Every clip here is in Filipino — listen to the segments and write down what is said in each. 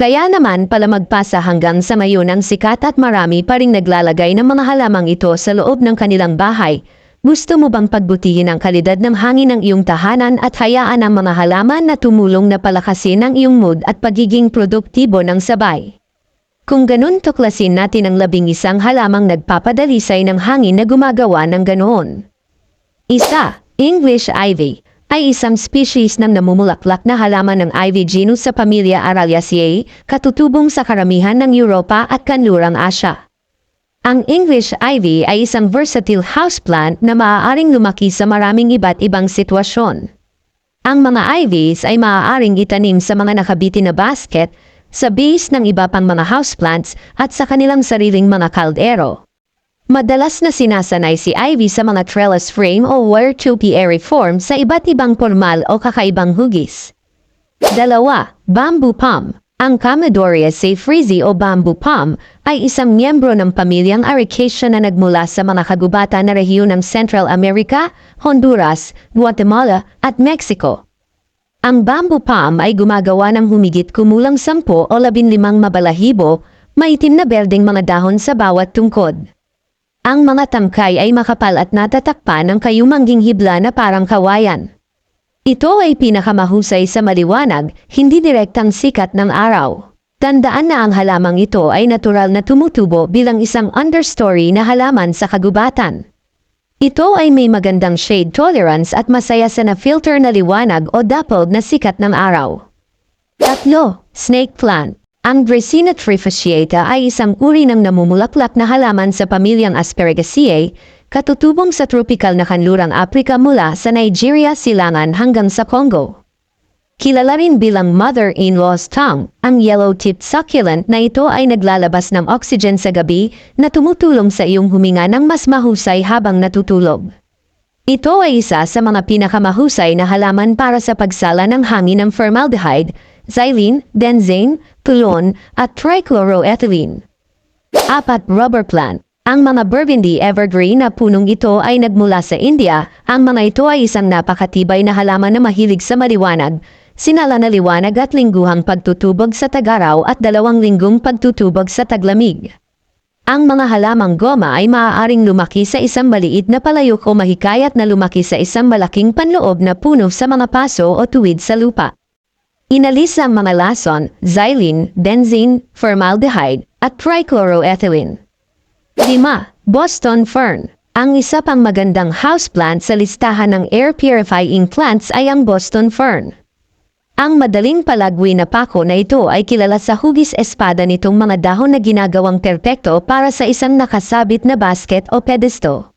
Kaya naman pala magpasa hanggang sa ngayon ang sikat at marami pa ring naglalagay ng mga halamang ito sa loob ng kanilang bahay. Gusto mo bang pagbutihin ang kalidad ng hangin ng iyong tahanan at hayaan ang mga halaman na tumulong na palakasin ang iyong mood at pagiging produktibo ng sabay? Kung ganun tuklasin natin ang labing isang halamang nagpapadalisay ng hangin na gumagawa ng ganoon. Isa, English ivy, ay isang species ng namumulaklak na halaman ng ivy genus sa pamilya Araliaceae, katutubong sa karamihan ng Europa at kanlurang Asya. Ang English ivy ay isang versatile houseplant na maaaring lumaki sa maraming iba't ibang sitwasyon. Ang mga ivies ay maaaring itanim sa mga nakabitin na basket, sa base ng iba pang mga houseplants at sa kanilang sariling mga kaldero. Madalas na sinasanay si Ivy sa mga trellis frame o wire topiary form sa iba't ibang formal o kakaibang hugis. Dalawa, bamboo palm. Ang Commodoriaceae frizzy o bamboo palm ay isang miyembro ng pamilyang Ericaceae na nagmula sa mga kagubatan na rehiyon ng Central America, Honduras, Guatemala at Mexico. Ang bamboo palm ay gumagawa ng humigit kumulang 10 o 15 mabalahibo, maitim na berdeng mga dahon sa bawat tungkod. Ang mga tangkay ay makapal at natatakpan ng kayumangging hibla na parang kawayan. Ito ay pinakamahusay sa maliwanag, hindi direktang sikat ng araw. Tandaan na ang halamang ito ay natural na tumutubo bilang isang understory na halaman sa kagubatan. Ito ay may magandang shade tolerance at masaya sa na-filter na liwanag o dappled na sikat ng araw. Tatlo, snake plant. Ang Dracaena trifasciata ay isang uri ng namumulaklak na halaman sa pamilyang Aspergaceae, katutubong sa tropical na kanlurang Aprika mula sa Nigeria silangan hanggang sa Congo. Kilala rin bilang mother-in-law's tongue, ang yellow-tipped succulent na ito ay naglalabas ng oxygen sa gabi na tumutulong sa iyong huminga ng mas mahusay habang natutulog. Ito ay isa sa mga pinakamahusay na halaman para sa pagsala ng hangin ng formaldehyde, xylene, benzene, pulon, at trichloroethylene. Apat, rubber plant. Ang mga burgundy evergreen na punong ito ay nagmula sa India. Ang mga ito ay isang napakatibay na halaman na mahilig sa maliwanag, sinala na liwanag at lingguhang pagtutubog sa tagaraw at dalawang linggong pagtutubog sa taglamig. Ang mga halamang goma ay maaaring lumaki sa isang maliit na palayok o mahikayat na lumaki sa isang malaking panloob na puno sa mga paso o tuwid sa lupa. Inalis ang mga lason, xylene, benzene, formaldehyde, at trichloroethylene. 5. Boston Fern Ang isa pang magandang houseplant sa listahan ng air purifying plants ay ang Boston Fern. Ang madaling palagwi na pako na ito ay kilala sa hugis espada nitong mga dahon na ginagawang perpekto para sa isang nakasabit na basket o pedesto.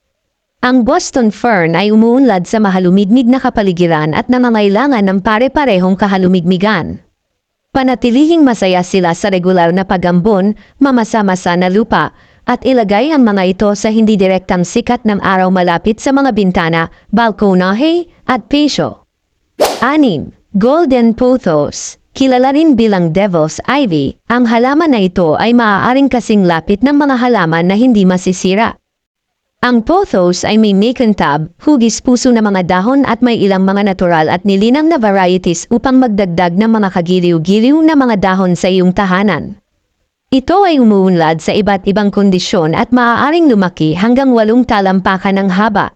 Ang Boston Fern ay umuunlad sa mahalumigmig na kapaligiran at nangangailangan ng pare-parehong kahalumigmigan. Panatilihing masaya sila sa regular na pagambon, mamasa-masa na lupa, at ilagay ang mga ito sa hindi direktang sikat ng araw malapit sa mga bintana, balkonahe, at pesyo. 6. Golden Pothos Kilala rin bilang Devil's Ivy, ang halaman na ito ay maaaring kasing lapit ng mga halaman na hindi masisira. Ang pothos ay may makintab, hugis puso na mga dahon at may ilang mga natural at nilinang na varieties upang magdagdag ng mga kagiliw-giliw na mga dahon sa iyong tahanan. Ito ay umuunlad sa iba't ibang kondisyon at maaaring lumaki hanggang walong talampakan ng haba.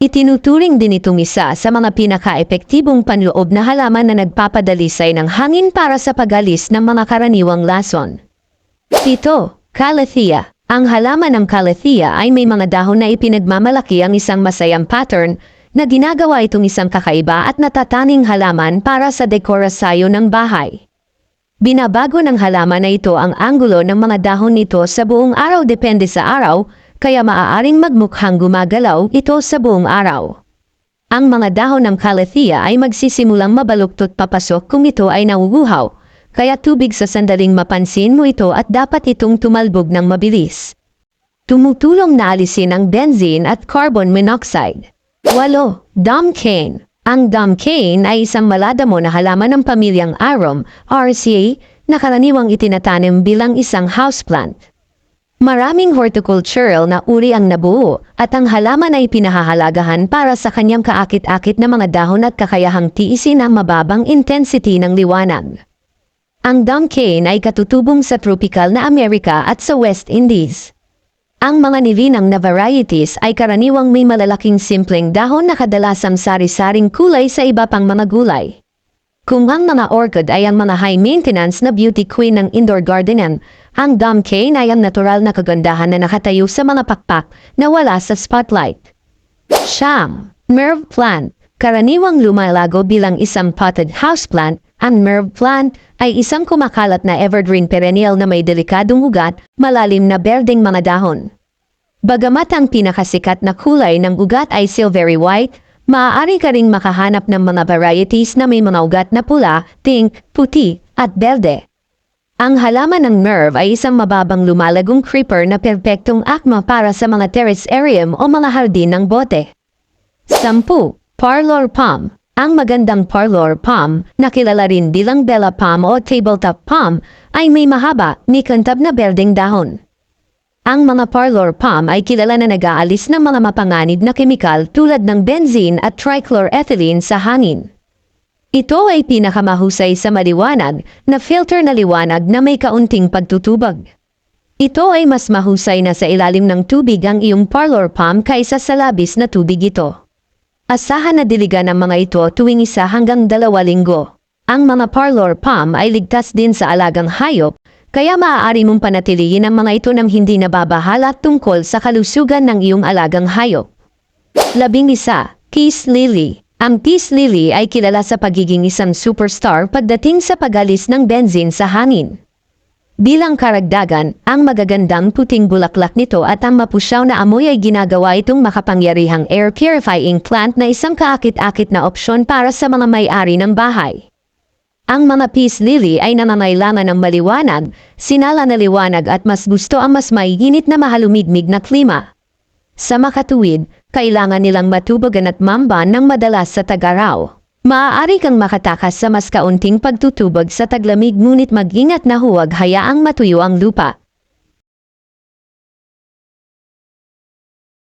Itinuturing din itong isa sa mga pinaka-epektibong panloob na halaman na nagpapadalisay ng hangin para sa pagalis ng mga karaniwang lason. Ito, Calathea. Ang halaman ng Calathea ay may mga dahon na ipinagmamalaki ang isang masayang pattern na ginagawa itong isang kakaiba at natataning halaman para sa dekorasyon ng bahay. Binabago ng halaman na ito ang anggulo ng mga dahon nito sa buong araw depende sa araw, kaya maaaring magmukhang gumagalaw ito sa buong araw. Ang mga dahon ng Calathea ay magsisimulang mabaluktot papasok kung ito ay nauuhaw, kaya tubig sa sandaling mapansin mo ito at dapat itong tumalbog ng mabilis. Tumutulong na alisin ang benzene at carbon monoxide. 8. Dom cane. Ang dom cane ay isang maladamo na halaman ng pamilyang arum, RCA, na karaniwang itinatanim bilang isang houseplant. Maraming horticultural na uri ang nabuo at ang halaman ay pinahahalagahan para sa kanyang kaakit-akit na mga dahon at kakayahang tiisin ang mababang intensity ng liwanag. Ang Dom cane ay katutubong sa tropical na Amerika at sa West Indies. Ang mga nilinang na varieties ay karaniwang may malalaking simpleng dahon na kadalasang sari-saring kulay sa iba pang mga gulay. Kung ang mga orchid ay ang mga high-maintenance na beauty queen ng indoor gardening, ang Dom cane ay ang natural na kagandahan na nakatayo sa mga pakpak na wala sa spotlight. Siyam, Merv plant. Karaniwang lumalago bilang isang potted houseplant, ang Merv plant ay isang kumakalat na evergreen perennial na may delikadong ugat, malalim na berdeng mga dahon. Bagamat ang pinakasikat na kulay ng ugat ay silvery white, maaari ka ring makahanap ng mga varieties na may mga ugat na pula, pink, puti, at berde. Ang halaman ng Merv ay isang mababang lumalagong creeper na perpektong akma para sa mga terrarium o mga hardin ng bote. Sampu, Parlor Palm. Ang magandang parlor palm, na kilala rin bilang bella palm o tabletop palm, ay may mahaba, nikantab na berdeng dahon. Ang mga parlor palm ay kilala na nag-aalis ng mga mapanganib na kemikal tulad ng benzene at trichloroethylene sa hangin. Ito ay pinakamahusay sa maliwanag na filter na liwanag na may kaunting pagtutubag. Ito ay mas mahusay na sa ilalim ng tubig ang iyong parlor palm kaysa sa labis na tubig ito. Asahan na diligan ang mga ito tuwing isa hanggang dalawa linggo. Ang mga parlor palm ay ligtas din sa alagang hayop, kaya maaari mong panatilihin ang mga ito nang hindi nababahala tungkol sa kalusugan ng iyong alagang hayop. Labing isa, Peace Lily. Ang Peace Lily ay kilala sa pagiging isang superstar pagdating sa pagalis ng benzene sa hangin. Bilang karagdagan, ang magagandang puting bulaklak nito at ang mapusyaw na amoy ay ginagawa itong makapangyarihang air purifying plant na isang kaakit-akit na opsyon para sa mga may-ari ng bahay. Ang mga peace lily ay nangangailangan ng maliwanag, sinala na liwanag at mas gusto ang mas maiinit na mahalumigmig na klima. Sa makatuwid, kailangan nilang matubagan at mamban ng madalas sa tagaraw. Maaari kang makatakas sa mas kaunting pagtutubag sa taglamig ngunit mag-ingat na huwag hayaang matuyo ang lupa.